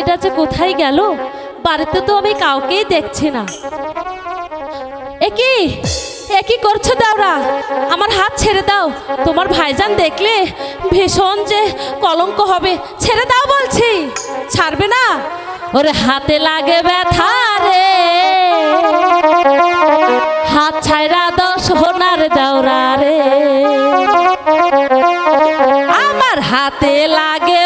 স্বামীটা যে কোথায় গেল, বাড়িতে তো আমি কাউকেই দেখছি না। একই একই করছ দাওরা? আমার হাত ছেড়ে দাও। তোমার ভাইজান দেখলে ভীষণ যে কলঙ্ক হবে। ছেড়ে দাও বলছি। ছাড়বে না? ওরে হাতে লাগে ব্যথা রে। হাত ছাইরা দশ হোনার দাওরা রে। আমার হাতে লাগে